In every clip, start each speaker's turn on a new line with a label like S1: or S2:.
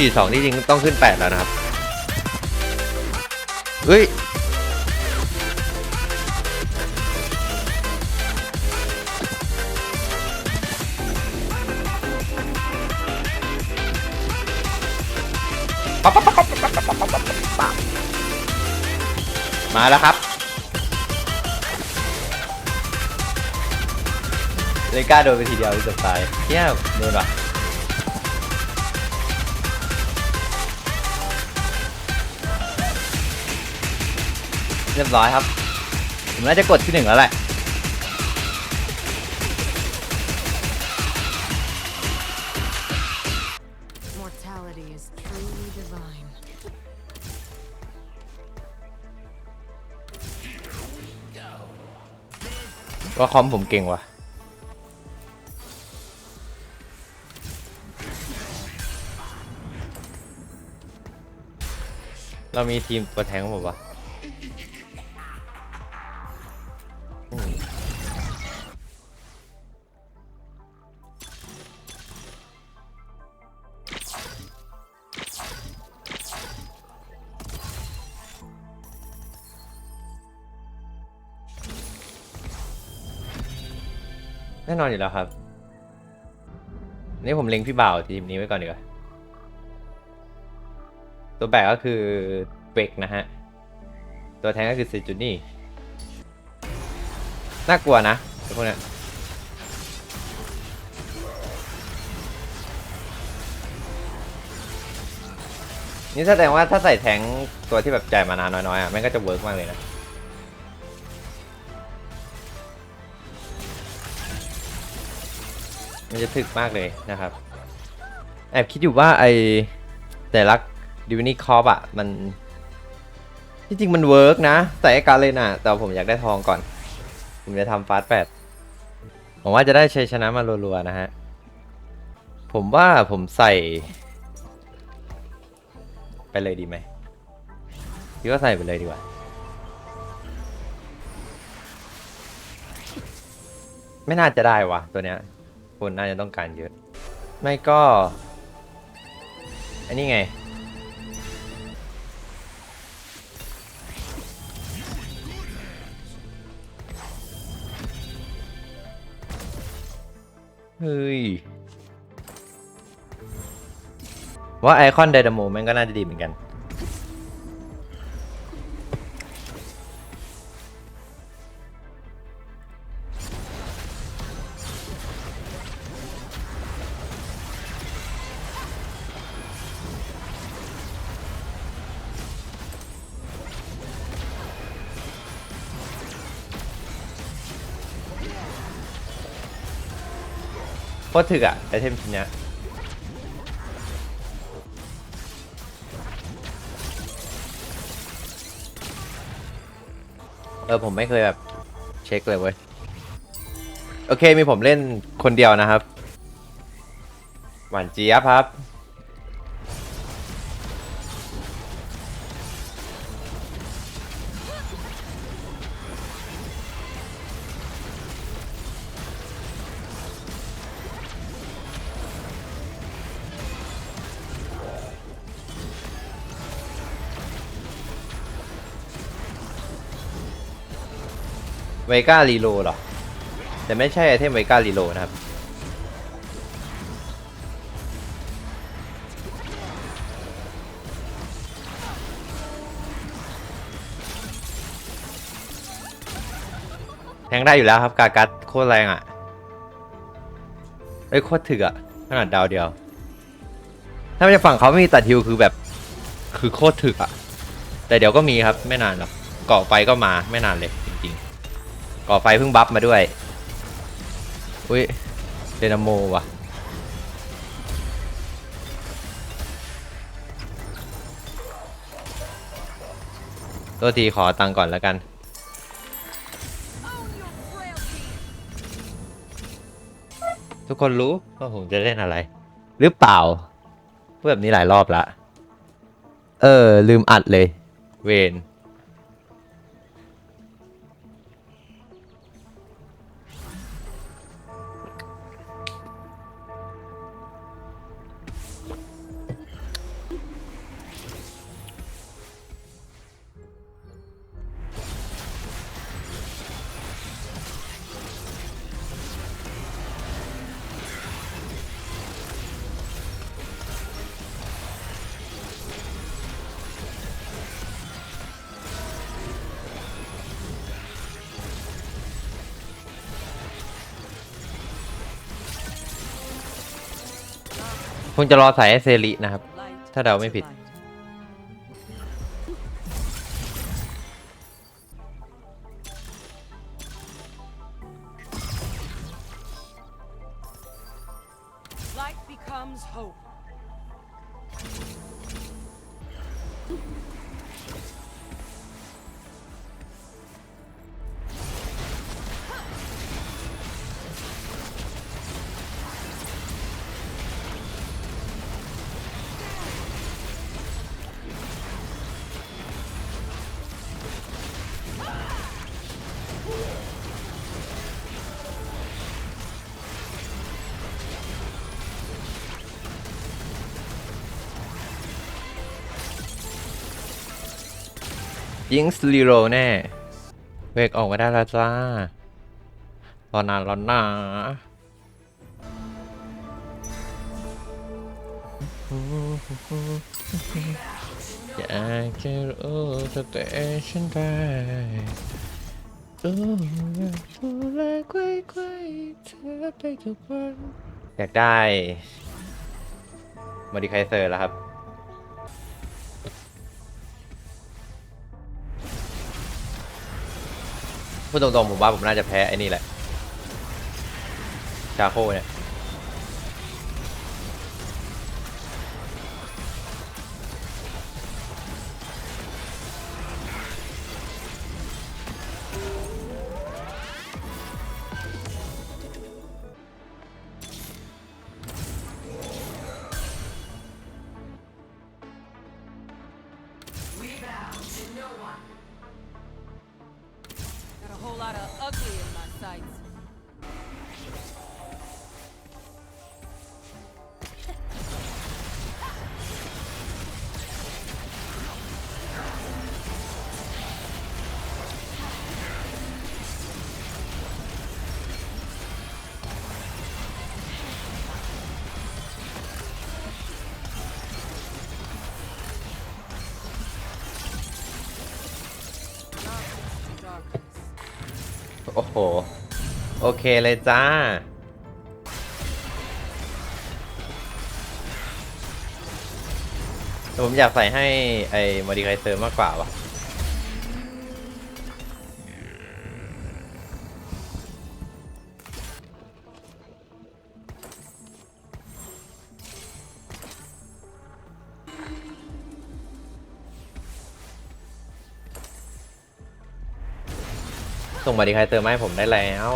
S1: 42 นี่จริงต้องขึ้น 8 แล้วนะครับเฮ้ย มาแล้วครับเลก้าโดนไปทีเดียวจบตายเที่ยโดนว่ะ รียบร้อยครับ ผมน่าจะกดที่หนึ่งแล้วแหละ
S2: Mortality is truly divine.
S1: ว่าคอมผมเก่งว่ะเรามีทีมตัวแทงของผมวะ น่นอนอยู่แล้วครับ นี่ผมเล็งพี่บ่าวทีมนี้ไว้ก่อนดีกว่า ตัวแบกก็คือเบกนะฮะ ตัวแทงก็คือเซจูนี่ น่ากลัวนะพวกนี้นี่แสดงว่าถ้าใส่แทงตัวที่แบบจ่ายมานานน้อยๆอะแม่งก็จะเวิร์กมากเลยนะ มันจะถึกมากเลยนะครับแอบคิดอยู่ว่าไอแต่ละดิวนี่คอปอะมันที่จริงมันเวิร์กนะใส่ไอการเลยนะแต่ผมอยากได้ทองก่อน ผมจะทำฟาสแปดผมว่าจะได้ชัยชนะมารัวๆนะฮะ ผมว่าผมใส่ ไปเลยดีไหมพี่ก็ใส่ไปเลยดีกว่าไม่น่าจะได้วะตัวเนี้ย คนน่าจะต้องการเยอะ ไม่ก็ อันนี้ไง เฮ้ย ว่าไอคอนไดนาโมมันก็น่าจะดีเหมือนกัน โคตรถึกอะไอเทมชิ้นเนี้ยเออผมไม่เคยแบบเช็คเลยเว้ย โอเคมีผมเล่นคนเดียวนะครับ หวานเจี๊ยบครับ เวก้ารีโลหรอ แต่ไม่ใช่ไอเทมเวก้ารีโลนะครับ แทงได้อยู่แล้วครับ กากัดโคตรแรงอะเอ้ยโคตรถึกอะ ขนาดดาวเดียว ถ้าไม่ใช่ฝั่งเขาไม่มีตัดฮิวคือแบบคือโคตรถึกอะ แต่เดี๋ยวก็มีครับไม่นานหรอกเกาะไฟก็มาไม่นานเลยจริงๆ ก่อไฟเพิ่งบัฟมาด้วย อุ้ยเดนาโมว่ะ ตัวทีขอตังก่อนแล้วกัน ทุกคนรู้ว่าผมจะเล่นอะไร หรือเปล่าพูดแบบนี้หลายรอบละ เออ ลืมอัดเลย เวน งจะรอสายเซรินะครับ ถ้าเดาไม่ผิด ยิงสลีโรแน่ เวกออกมาได้แล้วจ้ารอนานรอนนาอยากจะรู้จะเตะฉันได้รู้อยากดูแลใกล้ๆเธอไปทุกวันอยากได้มาดิไคเซอร์แล้วครับ พูดตรงๆผมว่าผมน่าจะแพ้ไอ้นี่แหละชาโคเนี่ย โอ้โห โอเคเลยจ้า ผมอยากใส่ให้ไอ้มอดิไคเซอร์มากกว่าว่ะ ส่งมาดิไครเตอร์มให้ผมได้แล้ว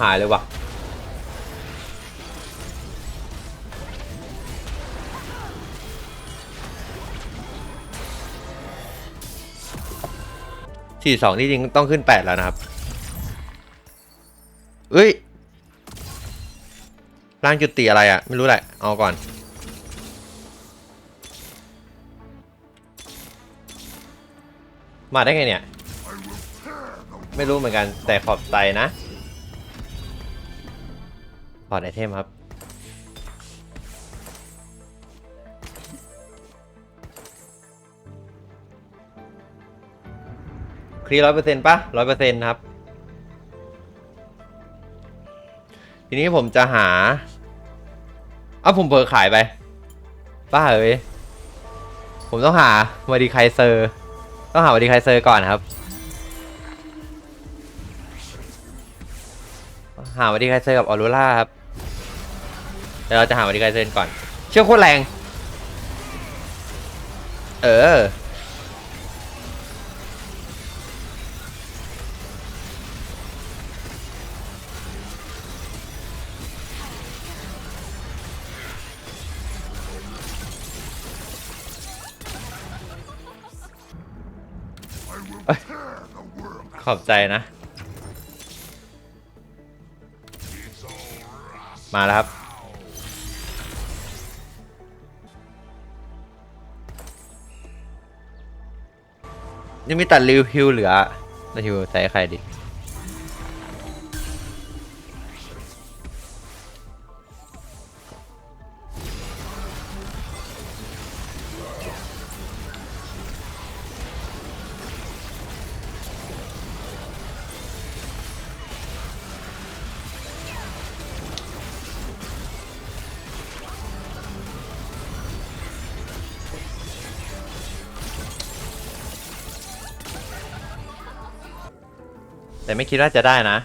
S1: หายเลยว่ะ สี่สองที่จริงต้องขึ้นแปดแล้วนะครับเอ้ยร่างจุดตีอะไรอะ่ะ ไม่รู้แหละ เอาก่อน มาได้ไงเนี่ย ไม่รู้เหมือนกันแต่ขอบใจนะพอร์ตไอเทมครับ คลีร้อยเปอร์เซ็นต์ปะร้อยเปอร์เซ็นต์ครับ ทีนี้ผมจะหาเอ้าผมเผลอขายไปป้าเอ้ยผมต้องหามาดีไคเซอร์ ต้องหามาดีไคเซอร์ก่อนครับ หามาดีไคเซอร์กับออโรร่าครับเดี๋ยวเราจะหามาดีไคเซอร์ก่อน เชื่อโคตรแรง เออ อบใจนะ มาแล้วครับ ยังมีตัดริวฮิวเหลือแล้วฮิวใส่ใครดิ คิดว่าจะได้นะ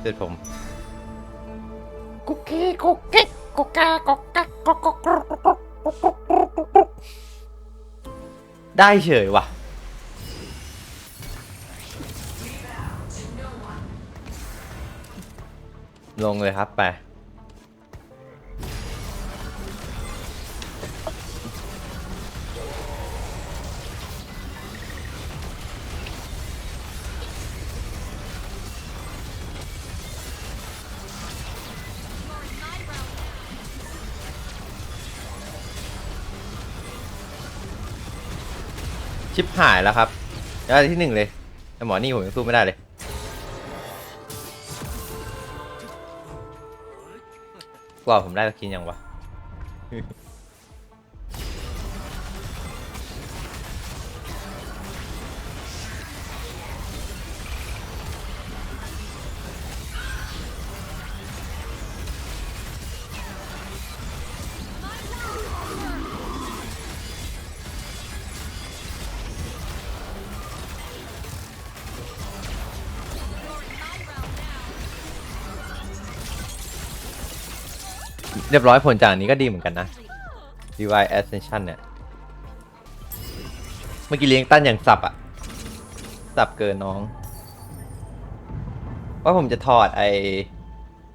S1: เสร็จผม
S3: กุ๊กกี้กุ๊กกิ๊กกุ๊กกากกกักกุ๊กกุ๊กกุ๊กกุ๊กกุ๊กกุ๊ก
S1: ได้เฉยว่ะ ลงเลยครับไป ชิปหายแล้วครับได้ที่หนึ่งเลยแต่หมอนี่ผมยังสู้ไม่ได้เลย กว่าผมได้สกินยังวะ เรียบร้อยผลจากอันนี้ก็ดีเหมือนกันนะ Divine Ascension เนี่ย เมื่อกี้เลี้ยงตั้นอย่างสับอะสับเกินน้อง ว่าผมจะถอดไอ้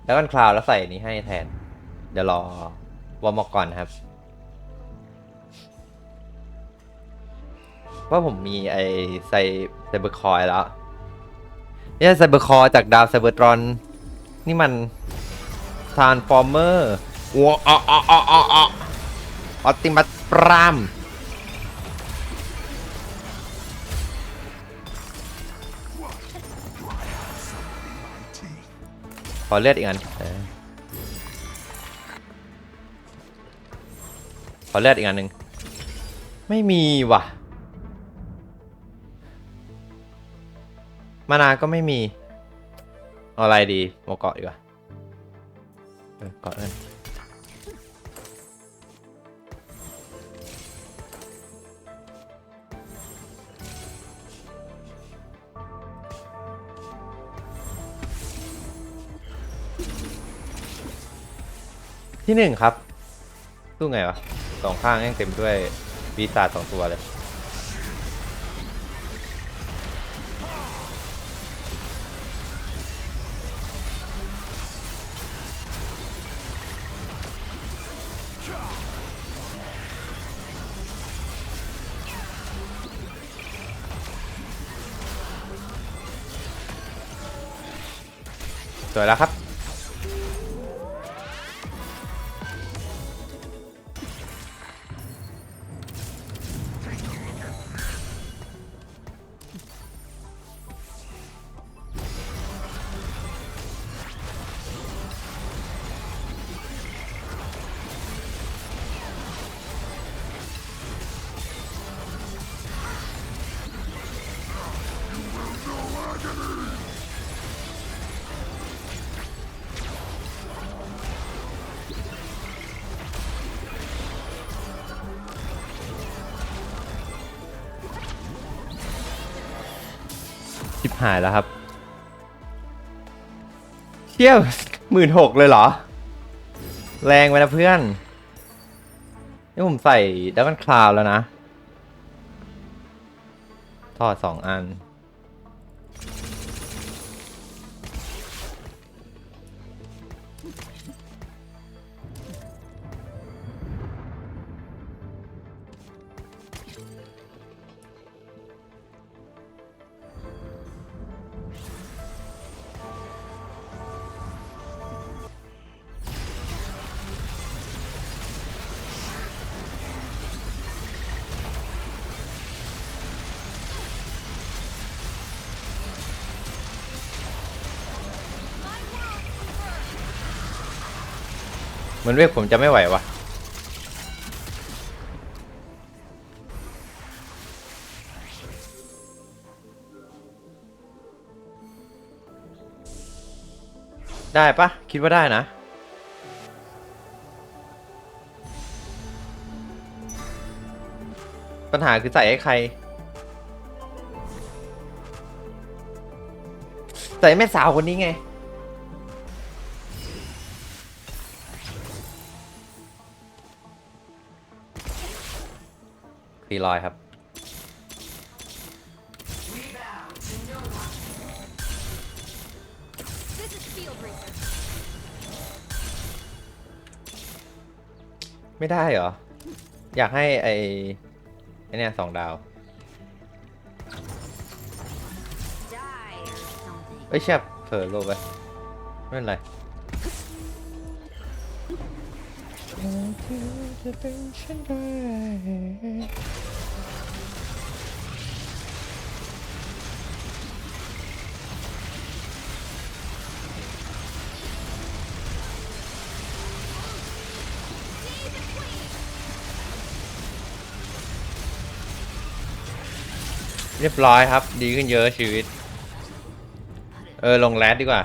S1: แล้วกันคลาวแล้วใส่นี้ให้แทน เดี๋ยวรอวอร์มอกก่อนครับ ว่าผมมีไอ้ไซไซเบอร์คอยแล้วเนี่ยไซเบอร์คอจากดาวไซเบอร์ตรอน นี่มันทานฟอร์เมอร์ ว้าอ๋ออ๋ออ๋ออ๋อออติมัสปรามขอเลือดอีกอันขอเลือดอีกอันหนึ่งไม่มีว่ะ มานาก็ไม่มี อะไรดีโมเกาะดีกว่าเออก่น ที่หนึ่งครับสู้ไงวะสองข้างยังเต็มด้วยปีศาจสองตัวเลยสวยแล้วครับ หายแล้วครับเชี่ยวหมื่นหกเลยเหรอ แรงไปนะเพื่อน นี่ผมใส่ดับเบิลคลาวแล้วนะทอดสองอัน เหมือนเวกผมจะไม่ไหววะได้ปะคิดว่าได้นะ ปัญหาคือใส่ให้ใคร ใส่แม่สาวคนนี้ไงีลอยครับ ไม่ได้เหรอ อยากให้ไอไอเนี่ยสองดาว
S2: Die or something.
S1: เอ้ยเชียบเผลอโลไปไม่เป็นไร เรียบร้อยครับ ดีขึ้นเยอะชีวิต เออ ลงแรดดีกว่า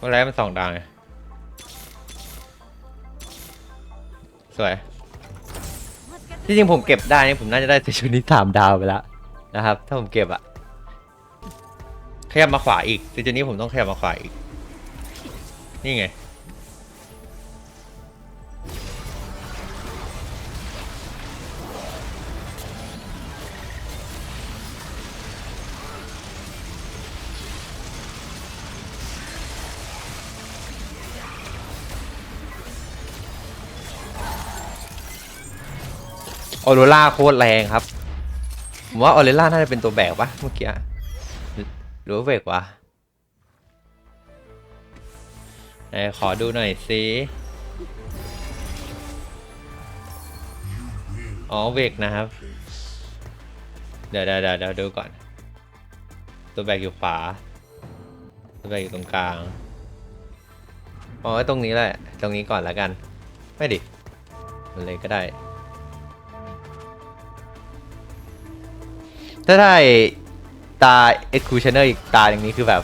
S1: ลงแรมันสองดาวไงสวยที่จริงผมเก็บได้นี่ผมน่าจะได้ชุดนี้สามดาวไปแล้วนะครับ ถ้าผมเก็บอะขยับมาขวาอีกชุดนี้ผมต้องขยับมาขวาอีก นี่ไง ออโรล่าโคตรแรงครับ ผมว่าออโรล่าน่าจะเป็นตัวแบกปะเมื่อกี้หรือว่าเวกวะไหนขอดูหน่อยสิอ๋อเวกนะครับเดี๋ยวเดี๋ยวเดี๋ยวเดี๋ยวดูก่อน ตัวแบกอยู่ขวา ตัวแบกอยู่ตรงกลาง อ๋อตรงนี้แหละ ตรงนี้ก่อนแล้วกัน ไม่ดิ มันเลยก็ได้ ถ้าได้ตา Executioner อีกตาอย่างนี้คือแบบ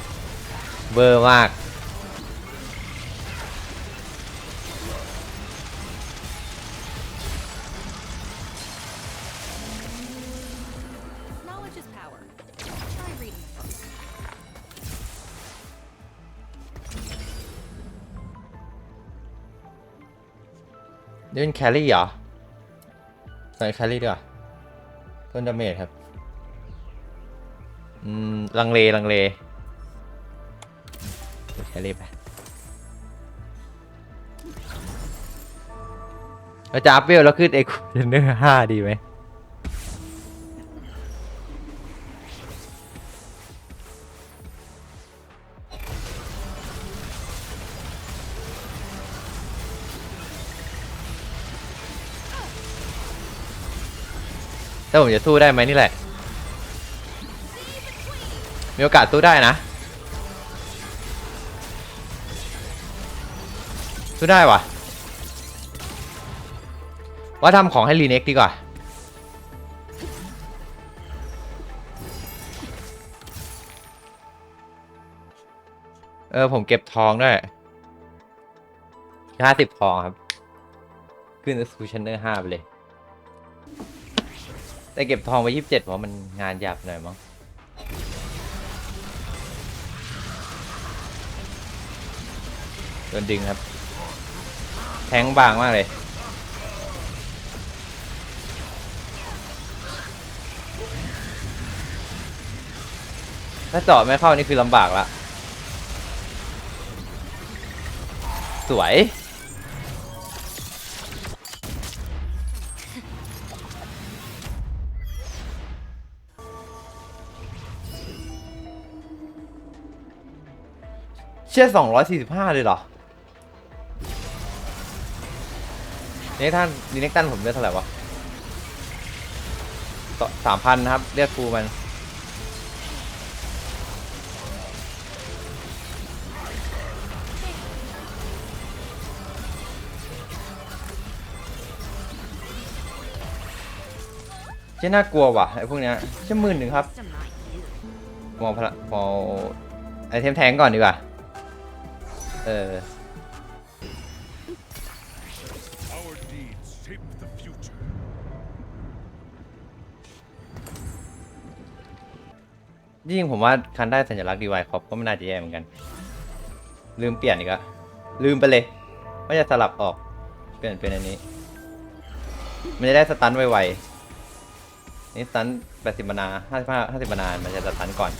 S1: เบอร์มาก
S4: knowledge is power. Try reading the book.
S1: นี่เป็นแครี่เหรอใส่แครี่ดีกว่าต้นดาเมจครับ อืม ลังเล ลังเลใส่แครี่ไปเราจะอัพเวลแล้วขึ้นเอ็กซ์เนอร์ห้าดีไหมถ้าผมจะสู้ได้ไหมนี่แหละ มีโอกาสสู้ได้นะสู้ได้วะว่าทำของให้รีเน็กดีกว่าเออผมเก็บทองด้วยห้าสิบทองครับ ขึ้น Executioner ห้าไปเลย แต่เก็บทองไปยี่สิบเจ็ดเพราะมันงานหยาบหน่อยมั้ง โดนดึงครับ แทงบางมากเลย ถ้าเจาะไม่เข้านี่คือลำบากละ สวยเชี่ยสองร้อยสี่สิบห้าเลยเหรอ นกท่านดีเน็กตันผมได้เท่าไหร่วะสามพันนะครับเรียกครูมันเชี่ยน่ากลัวว่ะไอ้พวกเนี้ยเชี่ยหมื่นหนึ่งครับ มองพละมองไอเทมแทงก่อนดีกว่า เออ จริงๆผมว่าคันได้สัญลักษณ์ดีไวครอบก็ไม่น่าจะแย่เหมือนกัน ลืมเปลี่ยนอีกอะลืมไปเลยว่าจะสลับออก เปลี่ยนเป็นอันนี้ มันจะได้สตันไวๆนี่สตัน80มานา55 50มานามันจะสตันก่อน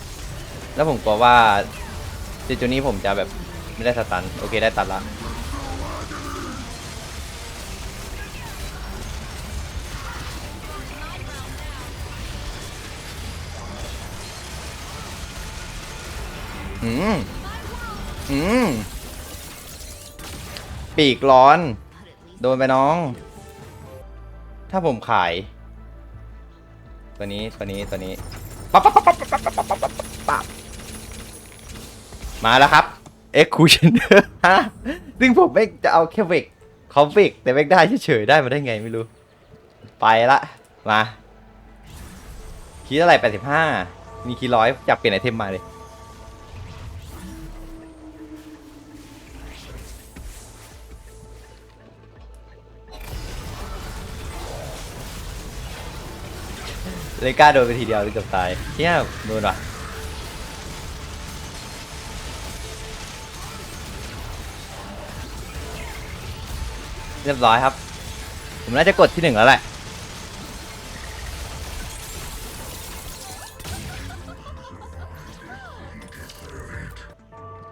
S1: แล้วผมกลัวว่าจุดนี้ผมจะแบบไม่ได้สตัน โอเคได้ตันละ อืมอืมปีกร้อน โดนไปน้อง ถ้าผมขาย ตัวนี้ตัวนี้ตัวนี้ปั๊บปั๊บปั๊บปั๊บปั๊บปั๊บปั๊บปั๊บปั๊บมาแล้วครับเอ็กคูชเนอร์ฮะซึ่งผมไม่จะเอาแค่เวกเขาเวกแต่เวกได้เฉยๆได้มาได้ไงไม่รู้ ไปละมาคีย์เท่าไรแปดสิบห้ามีคีย์ร้อยอยากเปลี่ยนไอเทมมาเลย เลยกล้าโดนไปทีเดียวเลยเกือบตายเที่ยโดนว่ะเรียบร้อยครับ ผมน่าจะกดที่หนึ่งแล้วแหละ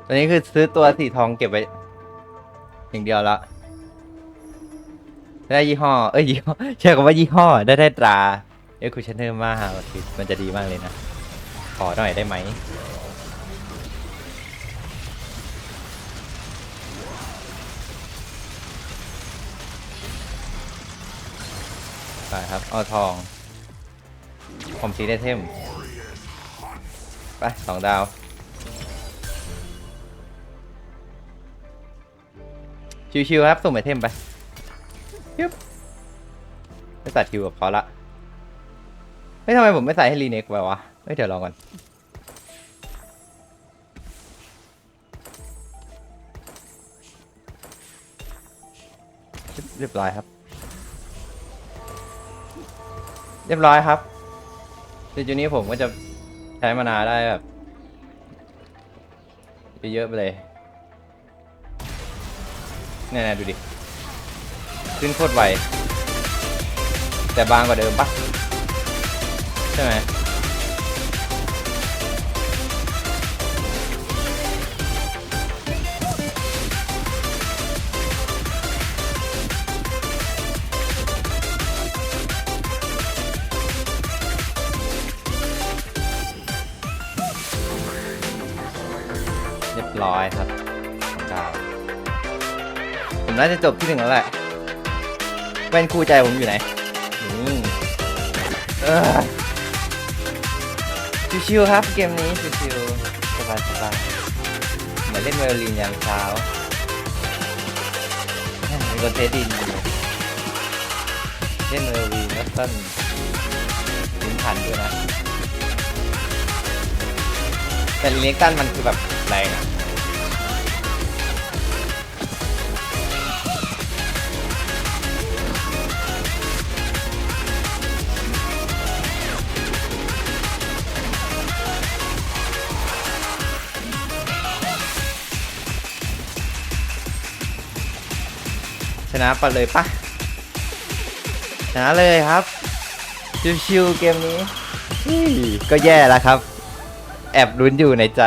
S1: ตอนนี้คือซื้อตัวสีทองเก็บไว้ อย่างเดียวละได้ยี่ห้อ เอ้ยยี่ห้อใช่คำว่ายี่ห้อ ได้ได้ตรา อ้ยคุณชเนอร์มาหาคือมันจะดีมากเลยนะ ขอหน่อยได้ไหมไปครับ เอาทองคอมพลีทไอเทม ไปสองดาว ชิวๆครับส่งไอเทมไปยึบไม่ตัดคิวกับเขาละ ไม่ทำไมผมไม่ใส่ให้รีเน็กไปวะไม่เดี๋ยวลองก่อนเรียบร้อยครับ เรียบร้อยครับในจุดนี้ผมก็จะใช้มานาได้แบบเยอะไปเลยเนี่ยๆดูดิ ขึ้นโคตรไว แต่บางกว่าเดิมปะ ใช่ไหมเรียบร้อยครับดาวผมน่าจะจบที่หนึ่งแล้วแหละเป็นคู่ใจผมอยู่ไหน อืมเออ ชิวๆครับ เกมนี้ชิวๆสบายๆเหมือนเล่นไวโอลินยามเช้าเป็นคนเทสดินเล่นไวโอลินแล้วต้นลิ้นพันด้วยนะ แต่ลิเล็กตันมันคือแบบแรงอะ ชนะไปเลยปะชนะเลยครับ ชิวๆเกมนี้อี้ก็แย่แล้วครับ แอบลุ้นอยู่ในใจ